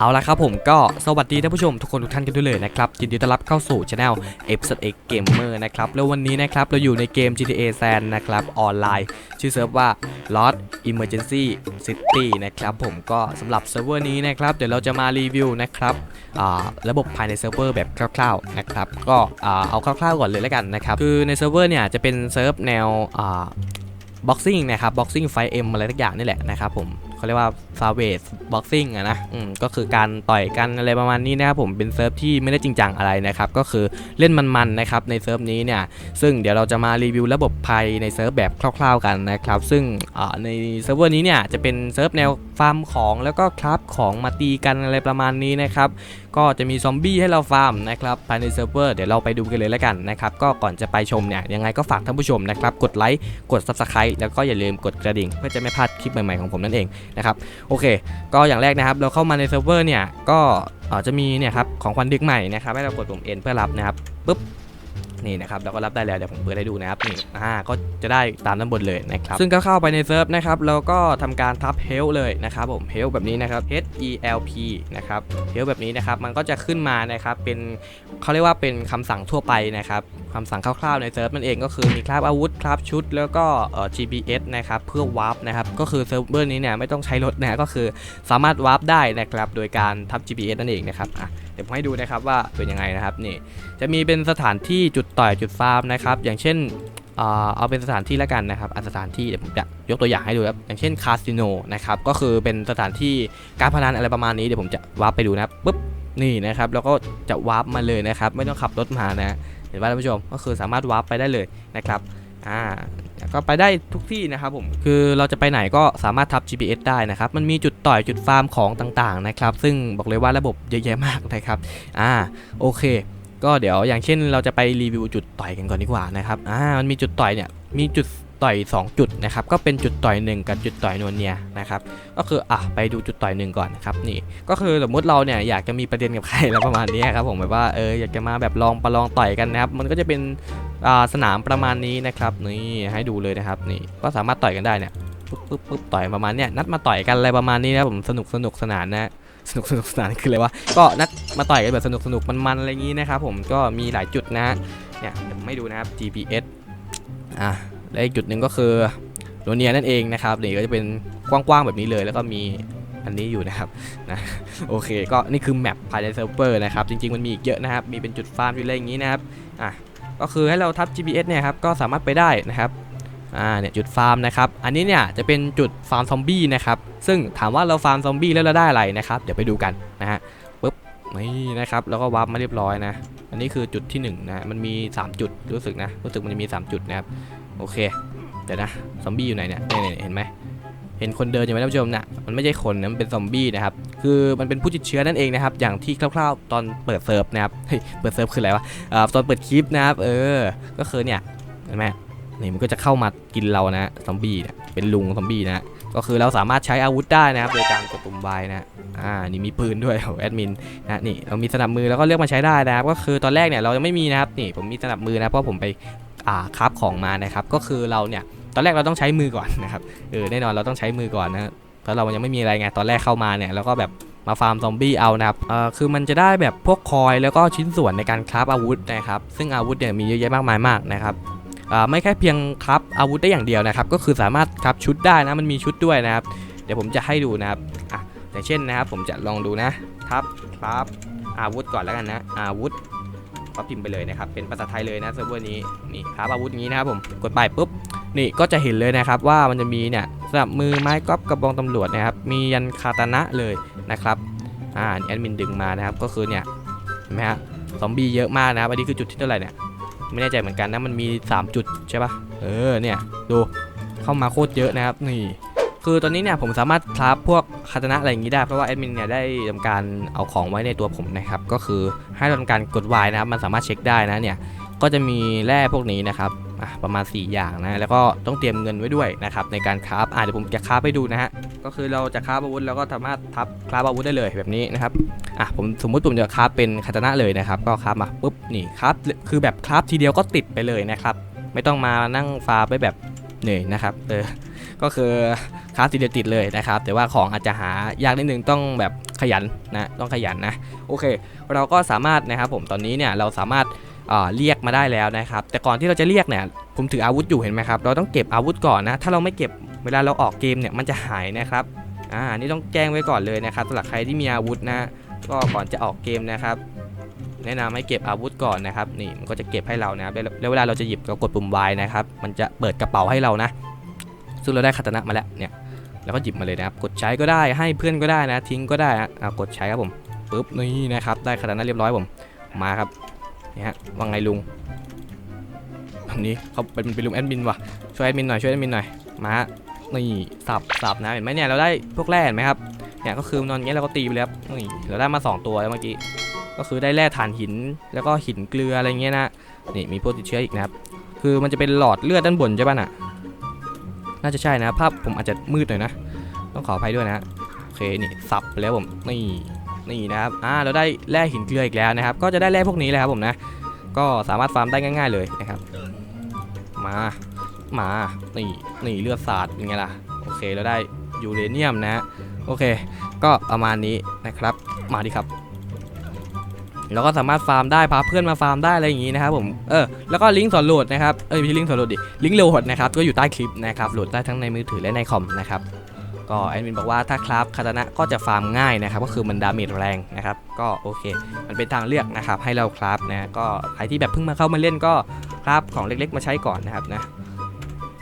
เอาละครับผมก็สวัสดีท่านผู้ชมทุกคนทุกท่านกันด้วยเลยนะครับยินดีต้อนรับเข้าสู่ช anel e p s X Gamer นะครับแล้ววันนี้นะครับเราอยู่ในเกม GTA San นะครับออนไลน์ ชื่อเซิร์ฟว่า Lost Emergency City นะครับผมก็สำหรับเซิร์ฟเวอร์นี้นะครับเดี๋ยวเราจะมารีวิวนะครับระบบภายในเซิร์ฟเวอร์แบบคร่าวๆนะครับก็เอาคร่าวๆก่อนเลยแล้วกันนะครับคือในเซิร์ฟเวอร์เนี่ยจะเป็นเซิร์ฟแนวบ็อกซิ่งนะครับบ็อกซิ่งไฟเอ็มอะไรทุกอย่างนี่แหละนะครับผมเขาเรียกว่า ฟาเวสบ็อกซิ่งอะนะอืมก็คือการต่อยกันอะไรประมาณนี้นะครับผมเป็นเซิร์ฟที่ไม่ได้จริงจังอะไรนะครับก็คือเล่นมันๆนะครับในเซิร์ฟนี้เนี่ยซึ่งเดี๋ยวเราจะมารีวิวระบบภายในเซิร์ฟแบบคร่าว ๆกันนะครับซึ่งในเซิร์ฟเวอร์นี้เนี่ยจะเป็นเซิร์ฟแนวฟาร์มของแล้วก็คราฟของมาตีกันอะไรประมาณนี้นะครับก็จะมีซอมบี้ให้เราฟาร์มนะครับภายในเซิร์ฟเวอร์เดี๋ยวเราไปดูกันเลยแล้วกันนะครับก็ก่อนจะไปชมเนี่ยยังไงก็ฝากท่านผู้ชมนะครับกดไลค์กด subscribe แล้วก็อย่าลืมกดกระดิ่ง เพื่อจะไม่พลาดคลิปใหม่ๆของผมนั่นเองนะครับโอเค ก็อย่างแรกนะครับ เราเข้ามาในเซิร์ฟเวอร์เนี่ย ก็จะมีเนี่ยครับของควันดึกใหม่นะครับ ให้เรากดปุ่ม N เพื่อรับนะครับปุ๊บ นี่นะครับเราก็รับได้แล้วเดี๋ยวผมเปิดให้ดูนะครับนี่อ่าก็จะได้ตามด้านบนเลยนะครับซึ่งก็เข้าไปในเซิร์ฟนะครับเราก็ทำการทับ help เลยนะครับผม help แบบนี้นะครับ H E L P นะครับ help แบบนี้นะครับมันก็จะขึ้นมานะครับเป็นเขาเรียกว่าเป็นคำสั่งทั่วไปนะครับคำสั่งคร่าวๆในเซิร์ฟนั่นเองก็คือมีคราบอาวุธคราบชุด แล้วก็เอ่อ GPS นะครับเพื่อวาร์ปนะครับก็คือเซิร์ฟเวอร์นี้เนี่ยไม่ต้องใช้รถนะฮะก็คือสามารถวาร์ปได้นะครับโดยการทับ GPS นั่นเองนะครับอะ เดี๋ยวผมให้ดูนะครับว่าเป็นยังไงนะครับนี่จะมีเป็นสถานที่จุดต่อยจุดฟาร์มนะครับอย่างเช่นเออเอาเป็นสถานที่แล้วกันนะครับอะสถานที่เดี๋ยวผมจะยกตัวอย่างให้ดูครับอย่างเช่นคาสิโนนะครับก็คือเป็นสถานที่การพนันอะไรประมาณนี้เดี๋ยวผมจะวาร์ปไปดูนะครับปุ๊บนี่นะครับแล้วก็จะวาร์ปมาเลยนะครับไม่ต้องขับรถมานะเห็นป่ะท่านผู้ชมก็คือสามารถวาร์ปไปได้เลยนะครับอ่า ก็ไปได้ทุกที่นะครับผมคือเราจะไปไหนก็สามารถทับ GPS ได้นะครับ มันมีจุดต่อยจุดฟาร์มของต่างๆนะครับ ซึ่งบอกเลยว่าระบบเยอะแยะมากนะครับอ่าโอเค ก็เดี๋ยวอย่างเช่นเราจะไปรีวิวจุดต่อยกันก่อนดีกว่านะครับอ่ามันมีจุดต่อยเนี่ยมีจุด ต่อย 2 จุดนะครับ ก็เป็นจุดต่อย 1 กับจุดต่อยนวลเนียนะครับ ก็คืออะไปดูจุดต่อยหนึ่งก่อนนะครับนี่ ก็คือสมมติเราเนี่ยอยากจะมีประเด็นกับใครแล้วประมาณนี้ครับผมแบบว่าเอออยากจะมาแบบลองประลองต่อยกันนะครับ มันก็จะเป็นอ่าสนามประมาณนี้นะครับนี่ให้ดูเลยนะครับนี่ก็สามารถต่อยกันได้เนี่ยปุ๊บปุ๊บปุ๊บต่อยประมาณเนี้ยนัดมาต่อยกันอะไรประมาณนี้นะครับผมสนุกสนุกสนานนะสนุกสนุกสนานคืออะไรวะก็นัดมาต่อยกันแบบสนุกสนุกมันๆอะไรอย่างนี้นะครับผมก็มีหลายจุดนะเนี่ยเดี๋ยวผมให้ดูนะครับ GPS อะ และอีกจุดหนึ่งก็คือโรเนียนั่นเองนะครับนี่ก็จะเป็นกว้างๆแบบนี้เลย แล้วก็มีอันนี้อยู่นะครับนะโอเค ก็นี่คือแมปภายในเซิร์ฟเวอร์นะครับ จริงๆมันมีอีกเยอะนะครับ มีเป็นจุดฟาร์มอยู่อะไรอย่างนี้นะครับอะก็คือให้เราทับ GPS เนี่ยครับก็สามารถไปได้นะครับอ่าเนี่ยจุดฟาร์มนะครับ อันนี้เนี่ยจะเป็นจุดฟาร์มซอมบี้นะครับ ซึ่งถามว่าเราฟาร์มซอมบี้แล้วเราได้อะไรนะครับ เดี๋ยวไปดูกันนะฮะปุ๊บนี่นะครับ แล้วก็วาร์ปมาเรียบร้อยนะ อันนี้คือจุดที่หนึ่งนะ มันมี 3 จุดรู้สึกนะ รู้สึกมันจะมี 3 จุดนะครับ โอเค เดี๋ยวนะ ซอมบี้อยู่ไหนเนี่ยเนี่ยเห็นไหมเห็นคนเดินอยู่ไหมท่านผู้ชมน่ะมันไม่ใช่คนนะมันเป็นซอมบี้นะครับ คือมันเป็นผู้ติดเชื้อนั่นเองนะครับ อย่างที่คร่าวๆ ตอนเปิดเซิร์ฟนะครับ เฮ้ย เปิดเซิร์ฟคืออะไรวะอ่าตอนเปิดคลิปนะครับ เออ ก็คือเนี่ย เห็นไหมนี่มันก็จะเข้ามากินเรานะซอมบี้เนี่ย เป็นลุงซอมบี้นะ ก็คือเราสามารถใช้อาวุธได้นะครับ โดยการกดปุ่ม Y นะ อ่า นี่มีปืนด้วยโอ้แอดมินนะนี่ เรามีสนับมือแล้วก็เลือกมาใช้ได้นะครับ ก็คือตอนแรกเนี่ยเรายังไม่มีนะครับ นี่ผมมีสนับมือนะ เพราะผมไป คราฟของมานะครับ ก็คือเราเนี่ยตอนแรกเราต้องใช้มือก่อนนะครับเออแน่นอนเราต้องใช้มือก่อนนะเพราะเรายังไม่มีอะไรไงตอนแรกเข้ามาเนี่ยแล้วก็แบบมาฟาร์มซอมบี้เอานะครับเอ่อคือมันจะได้แบบพวกคอยแล้วก็ชิ้นส่วนในการคราฟอาวุธนะครับ ซึ่งอาวุธเนี่ยมีเยอะแยะมากมายมากนะครับอ่าไม่แค่เพียงคราฟอาวุธได้อย่างเดียวนะครับ ก็คือสามารถคราฟชุดได้นะมันมีชุดด้วยนะครับ เดี๋ยวผมจะให้ดูนะครับอะอย่างเช่นนะครับ ผมจะลองดูนะทับคราฟอาวุธก่อนแล้วกันนะอาวุธ ก็พิมพ์ไปเลยนะครับ เป็นภาษาไทยเลยนะเซิร์ฟเวอร์นี้นี่ครับอาวุธนี้นะครับผมกดไปปุ๊บนี่ก็จะเห็นเลยนะครับว่ามันจะมีเนี่ยสนับมือไม้ก๊อฟกระบองตำรวจนะครับมียันคาตานะเลยนะครับอ่าแอดมินดึงมานะครับก็คือเนี่ยเห็นไหมฮะซอมบี้เยอะมากนะครับอันนี้คือจุดที่เท่าไหร่เนี่ยไม่แน่ใจเหมือนกันนะมันมี 3 จุดใช่ปะเออเนี่ยดูเข้ามาโคตรเยอะนะครับนี่ คือตอนนี้เนี่ยผมสามารถคราฟพวกคาตานะอะไรอย่างนี้ได้ เพราะว่าแอดมินเนี่ยได้ทำการเอาของไว้ในตัวผมนะครับ ก็คือให้ทำการกด Y นะครับ มันสามารถเช็คได้นะเนี่ย ก็จะมีแร่พวกนี้นะครับประมาณ 4 อย่างนะ แล้วก็ต้องเตรียมเงินไว้ด้วยนะครับในการคราฟอะเดี๋ยวผมจะคราฟไปดูนะฮะ ก็คือเราจะคราฟอาวุธแล้วก็สามารถทับคราฟอาวุธได้เลยแบบนี้นะครับ อะผมสมมุติผมจะคราฟเป็นคาตานะเลยนะครับ ก็คราฟมาปุ๊บนี่คราฟคือแบบคราฟทีเดียวก็ติดไปเลยนะครับ ไม่ต้องมานั่งฟาร์ไปแบบเหนื่อยนะครับ เออ ก็คือ คราฟทีเดียวติดเลยนะครับ แต่ว่าของอาจจะหายากนิดนึงต้องแบบขยันนะต้องขยันนะโอเค เราก็สามารถนะครับผมตอนนี้เนี่ยเราสามารถเรียกมาได้แล้วนะครับ แต่ก่อนที่เราจะเรียกเนี่ยผมถืออาวุธอยู่เห็นไหมครับ เราต้องเก็บอาวุธก่อนนะ ถ้าเราไม่เก็บเวลาเราออกเกมเนี่ยมันจะหายนะครับอ่านี่ต้องแจ้งไว้ก่อนเลยนะครับสำหรับใครที่มีอาวุธนะก็ก่อนจะออกเกมนะครับ แนะนำให้เก็บอาวุธก่อนนะครับ นี่มันก็จะเก็บให้เรานะครับแล้วเวลาเราจะหยิบเรากดปุ่ม Y นะครับ มันจะเปิดกระเป๋าให้เรานะ ซึ่งเราได้คาตนะมาแล้วเนี่ย แล้วก็หยิบมาเลยนะครับกดใช้ก็ได้ให้เพื่อนก็ได้นะ ทิ้งก็ได้นะอะกดใช้ครับผมปุ๊บนี่นะครับได้คาตานเรียบร้อยผมมาครับนี่ฮะว่าไงลุงวันนี้เขาเป็นเป็นลุงแอดมินว่ะช่วยแอดมินหน่อยช่วยแอดมินหน่อยมาฮะนี่สับสับนะเห็นไหมเนี่ยเราได้พวกแร่เห็นไหมครับเนี่ยก็คือนอนอย่างเงี้ยเราก็ตีไปแล้วนี่เราได้มาสองตัวแล้วเมื่อกี้ก็คือได้แร่ถ่านหินแล้วก็หินเกลืออะไรเงี้ยนะนี่มีพวกติดเชื้ออีกนะครับคือมันจะเป็นหลอดเลือดด้านบนใช่ป่ะน่ะ น่าจะใช่นะ ภาพผมอาจจะมืดหน่อยนะ ต้องขออภัยด้วยนะ โอเค นี่สับไปแล้วผม นี่ นี่นะครับ อ่า เราได้แร่หินเกลืออีกแล้วนะครับ ก็จะได้แร่พวกนี้แหละครับผมนะ ก็สามารถฟาร์มได้ง่าย ๆ เลยนะครับ มา มา นี่ นี่เลือดสาดยังไงล่ะ โอเค เราได้ยูเรเนียมนะฮะโอเค ก็ประมาณนี้นะครับ มาดิครับ เราก็สามารถฟาร์มได้พาเพื่อนมาฟาร์มได้อะไรอย่างนี้นะครับผมเออแล้วก็ลิงก์สอนโหลดนะครับเอ้ยไม่ใช่ลิงก์สอนโหลดดิลิงก์โหลดนะครับก็อยู่ใต้คลิปนะครับโหลดได้ทั้งในมือถือและในคอมนะครับก็แอดมินบอกว่าถ้าคราฟคาตานะก็จะฟาร์มง่ายนะครับก็คือมันดาเมจแรงนะครับก็โอเค มันเป็นทางเลือกนะครับให้เราคราฟนะก็ใครที่แบบเพิ่งมาเข้ามาเล่นก็คราฟของเล็กๆ มาใช้ก่อนนะครับนะ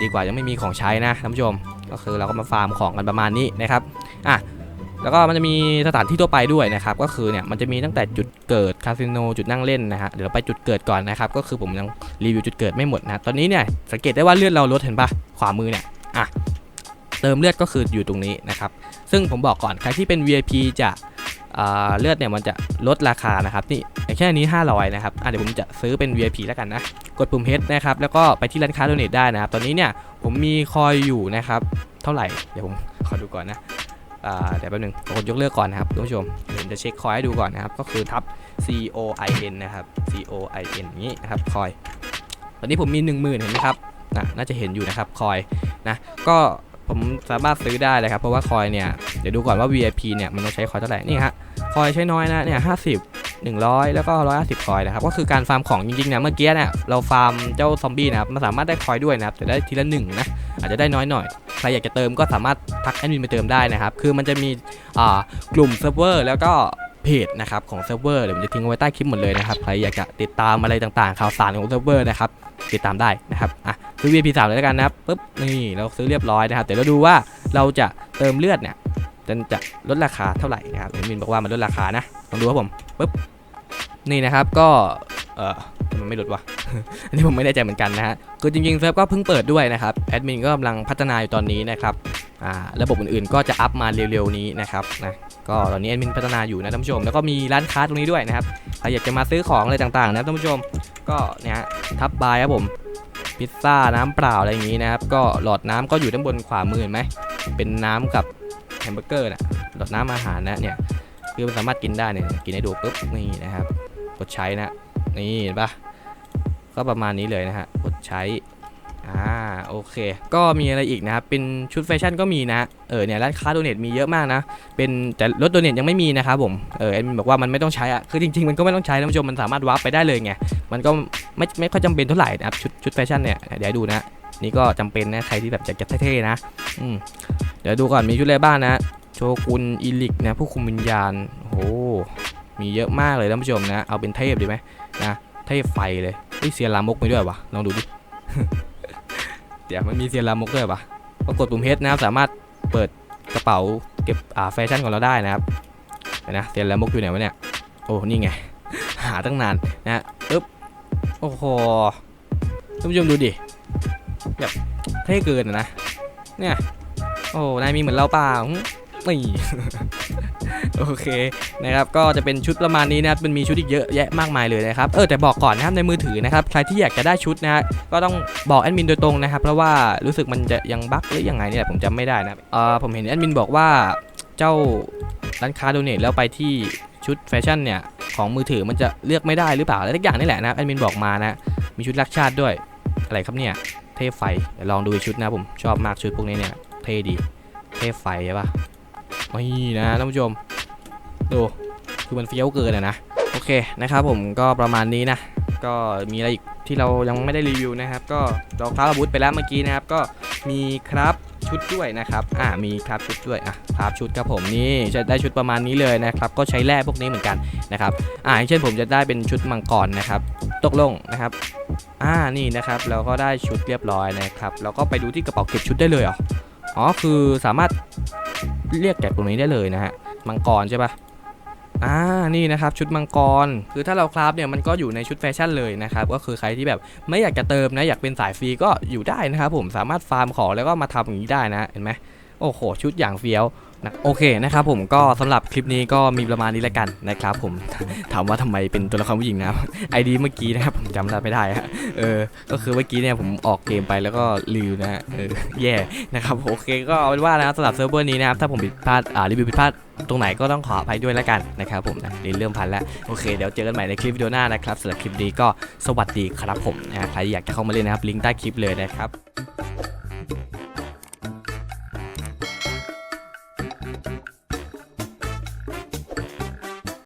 ดีกว่ายังไม่มีของใช้นะท่านผู้ชม ก็คือเราก็มาฟาร์มของกันประมาณนี้นะครับอะ แล้วก็มันจะมีสถานที่ทั่วไปด้วยนะครับ ก็คือเนี่ยมันจะมีตั้งแต่จุดเกิดคาสิโนจุดนั่งเล่นนะฮะเดี๋ยวเราไปจุดเกิดก่อนนะครับ ก็คือผมยังรีวิวจุดเกิดไม่หมดนะตอนนี้เนี่ยสังเกตได้ว่าเลือดเราลดเห็นปะขวามือเนี่ยอะเติมเลือดก็คืออยู่ตรงนี้นะครับ ซึ่งผมบอกก่อนใครที่เป็น VIP จะอ่าเลือดเนี่ยมันจะลดราคานะครับนี่แค่นี้ 500นะครับอะเดี๋ยวผมจะซื้อเป็น VIP แล้วกันนะ กดปุ่ม H นะครับแล้วก็ไปที่ร้านค้าโดเนทได้นะครับ ตอนนี้เนี่ยผมมีคอยอยู่นะครับ เท่าไหร่ เดี๋ยวผมขอดูก่อนนะ เดี๋ยวแป๊บนึงกดยกเลิกก่อนนะครับท่านผู้ชมเดี๋ยวจะเช็คคอยให้ดูก่อนนะครับ ก็คือทับ C O I N นะครับ C O I N นี้นะครับคอย ตอนนี้ผมมี 10,000 เห็นไหมครับนะน่าจะเห็นอยู่นะครับคอยนะก็ผมสามารถซื้อได้เลยครับ เพราะว่าคอยเนี่ยเดี๋ยวดูก่อนว่า VIP เนี่ยมันต้องใช้คอยเท่าไหร่นี่ฮะคอยใช้น้อยนะเนี่ย50 100แล้วก็150คอยนะครับก็คือการฟาร์มของจริงๆนี่ยเมื่อกี้เนี่ยเราฟาร์มเจ้าซอมบี้นะครับมันสามารถได้คอยด้วยนะครับแต่ได้ทีละหนึ่งนะอาจจะได้น้อยหน่อย รอยากจะเติมก็สามารถทักแอดมินไปเติมได้นะครับ คือมันจะมีกลุ่มเซิร์ฟเวอร์แล้วก็เพจนะครับของเซิร์ฟเวอร์เดี๋ยวผมจะทิ้งเอาไว้ใต้คลิปหมดเลยนะครับใครอยากจะติดตามอะไรต่างๆ ข่าวสารของเซิร์ฟเวอร์นะครับติดตามได้นะครับอะซื้อ VIP 3เลยแล้วกันนะครับปุ๊บนี่เราซื้อเรียบร้อยนะครับเดี๋ยวเราดูว่าเราจะเติมเลือดเนี่ยจะจะลดราคาเท่าไหร่นะครับแอดมินบอกว่ามันลดราคานะลองดูครับผมปุ๊บนี่นะครับก็เอ่อ มันไม่หลุดวะอันนี้ผมไม่แน่ใจเหมือนกันนะฮะคือจริงๆเซิร์ฟก็เพิ่งเปิดด้วยนะครับแอดมินก็กำลังพัฒนาอยู่ตอนนี้นะครับอ่าระบบอื่นๆก็จะอัพมาเร็วๆนี้นะครับนะก็ตอนนี้แอดมินพัฒนาอยู่นะท่านผู้ชม แล้วก็มีร้านค้าตรงนี้ด้วยนะครับใครอยากจะมาซื้อของอะไรต่างๆนะท่านผู้ชมก็เนี่ยทับบายครับผมพิซซ่าน้ำเปล่าอะไรอย่างนี้นะครับก็หลอดน้ำก็อยู่ด้านบนขวามือเห็นไหมเป็นน้ำกับแฮมเบอร์เกอร์นะหลอดน้ำอาหารนะเนี่ยคือมันสามารถกินได้เนี่ยกินให้ดูปุ๊บนี่นะครับกดใช้นะนี่เห็นปะ ก็ประมาณนี้เลยนะฮะกดใช้อ่าโอเค ก็มีอะไรอีกนะครับเป็นชุดแฟชั่นก็มีนะเออเนี่ยร้านค้าโดเนทมีเยอะมากนะ เป็นแต่รถโดเนทยังไม่มีนะครับผมเออแอดมินบอกว่ามันไม่ต้องใช้อะคือจริงๆมันก็ไม่ต้องใช้ท่านผู้ชมมันสามารถวาร์ปไปได้เลยไงมันก็ไม่ไม่ค่อยจำเป็นเท่าไหร่นะครับชุดชุดแฟชั่นเนี่ยเดี๋ยวดูนะนี่ก็จำเป็นนะใครที่แบบอยากจะเท่ๆนะอืมเดี๋ยวดูก่อนมีชุดอะไรบ้างนะโชกุนอีลิกนะผู้คุมวิญญาณโอ้โหมีเยอะมากเลยท่านผู้ชมนะเอาเป็นเทพดีไหมนะเทพไฟเลย ฮ้ยเซียนลามกไปด้วยวะลองดูดิ เดี๋ยวมันมีเซียนลามกด้วยวะก็กดปุ่มเฮดนะครับ สามารถเปิดกระเป๋าเก็บอ่าแฟชั่นของเราได้นะครับเห็นะเซียนลามกอยู่ไหนวะเนี่ย โอ้นี่ไง หาตั้งนานนะปึ๊บโอ้โหท่านผู้ชมดูดิแบบเท่เกินนะเนี่ยโอ้นายมีเหมือนเราเปล่าหึนี่ โอเคนะครับก็จะเป็นชุดประมาณนี้นะครับมันมีชุดอีกเยอะแยะมากมายเลยนะครับเออแต่บอกก่อนนะครับในมือถือนะครับใครที่อยากจะได้ชุดนะฮะก็ต้องบอกแอดมินโดยตรงนะครับเพราะว่ารู้สึกมันจะยังบั๊กหรือยังไงนี่แหละผมจำไม่ได้นะเออผมเห็นแอดมินบอกว่าเจ้าร้านค้าโดเนทแล้วไปที่ชุดแฟชั่นเนี่ยของมือถือมันจะเลือกไม่ได้หรือเปล่าอะไรทุกอย่างนี่แหละนะแอดมินบอกมานะมีชุดรักชาติด้วยอะไรครับเนี่ยเทพไฟลองดูชุดนะผมชอบมากชุดพวกนี้เนี่ยเท่ดีเทพไฟใช่ปะไม่นะท่านผู้ชม ดูคือมันเฟี้ยวเกินอะนะโอเคนะครับผมก็ประมาณนี้นะ ก็มีอะไรอีกที่เรายังไม่ได้รีวิวนะครับ ก็เราคราฟอาวุธไปแล้วเมื่อกี้นะครับ ก็มีครับชุดด้วยนะครับ อ่า มีครับชุดด้วย อะครับชุดครับผมนี่จะได้ชุดประมาณนี้เลยนะครับ ก็ใช้แร่พวกนี้เหมือนกันนะครับ อ่าเช่นผมจะได้เป็นชุดมังกรนะครับ ตกลงนะครับ อ่า นี่นะครับ เราก็ได้ชุดเรียบร้อยนะครับ เราก็ไปดูที่กระเป๋าเก็บชุดได้เลยเหรอ อ๋อ คือสามารถเรียกจากตรงนี้ได้เลยนะฮะ มังกรใช่ปะ อ่า นี่นะครับชุดมังกร คือถ้าเราคราฟเนี่ยมันก็อยู่ในชุดแฟชั่นเลยนะครับ ก็คือใครที่แบบไม่อยากจะเติมนะอยากเป็นสายฟรีก็อยู่ได้นะครับผมสามารถฟาร์มของแล้วก็มาทำอย่างนี้ได้นะ เห็นไหมโอ้โห ชุดอย่างเฟี้ยว นะโอเคนะครับผมก็สำหรับคลิปนี้ก็มีประมาณนี้แล้วกันนะครับผมถามว่าทำไมเป็นตัวละครผู้หญิงนะครับไอดีเมื่อกี้นะครับผมจำได้ไม่ได้ฮะเออก็คือเมื่อกี้เนี่ยผมออกเกมไปแล้วก็ลืมนะฮะเออแย่นะครับโอเคก็เอาเป็นว่านะครับสำหรับเซิร์ฟเวอร์นี้นะครับถ้าผมผิดพลาดอ่ารีวิวผิดพลาดตรงไหนก็ต้องขออภัยด้วยแล้วกันนะครับผมนะเรียนเริ่มพันแล้วโอเคเดี๋ยวเจอกันใหม่ในคลิปวิดีโอหน้านะครับสำหรับคลิปนี้ก็สวัสดีครับผมนะฮะใครอยากจะเข้ามาเล่นนะครับลิงก์ใต้คลิปเลยนะครับ